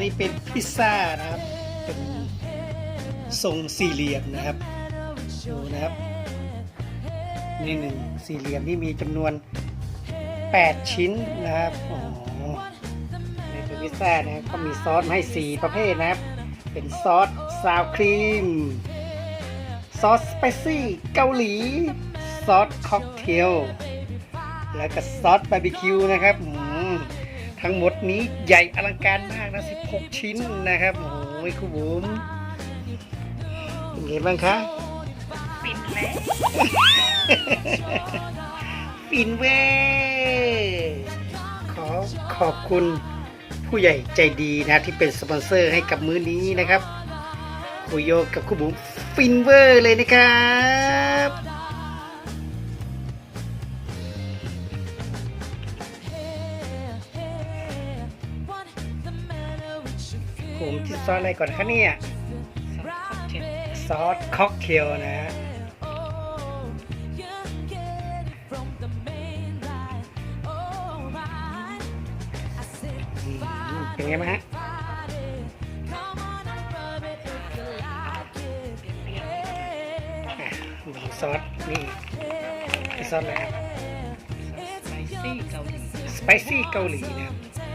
นี่เป็นพิซซ่านะครับ เป็นทรงสี่เหลี่ยมนะครับดูนะครับนี่หนึ่งสี่เหลี่ยมที่มีจำนวน 8 ชิ้นนะครับอ๋อในตัวพิซซ่านะครับก็มีซอสให้ 4 ประเภทนะครับ เป็นซอสซาวครีม ซอสสไปซี่เกาหลี ซอสค็อกเทล แล้วก็ซอสบาร์บีคิวนะครับ ทั้งหมดนี้ใหญ่อลังการมากนะ 16 ชิ้นนะครับ โอ้ยคุณบุ๋มเป็นไงบ้างคะปิดแล้วฟินเว้ยขอขอบคุณผู้ใหญ่ใจดีนะที่เป็นสปอนเซอร์ให้กับมื้อนี้นะครับคุยโยกับคุณบุ๋มฟินเวอร์เลยนะครับ ผมที่ซอสอะไรก่อนคะเนี่ยซอสค็อกเทลนะฮะอืมเป็นไงบ้างฮะอะดูซอสนี่คือซอสอะไรครับสไปซี่เกาหลีสไปซี่เกาหลีนะครับ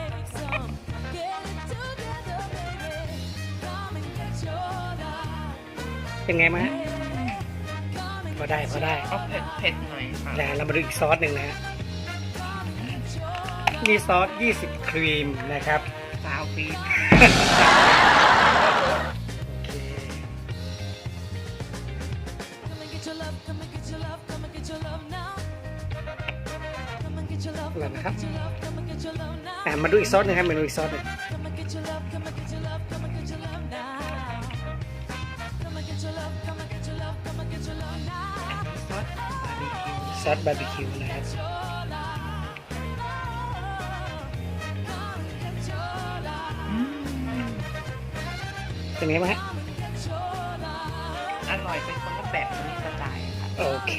เป็นไงบ้างฮะพอได้พอได้เอาเผ็ดเผ็ดหน่อยค่ะแล้วเรามาดูอีกซอสหนึ่งนะฮะมีซอส 20 ครีมนะครับซาวฟีดโอเคแล้วนะครับอะมาดูอีกซอสหนึ่งครับมาดูอีกซอสหนึ่ง ซอสบาร์บีคิวนะครับ เป็นไงบ้างฮะ อร่อยเป็นคนละแบบคนละสไตล์ค่ะ โอเค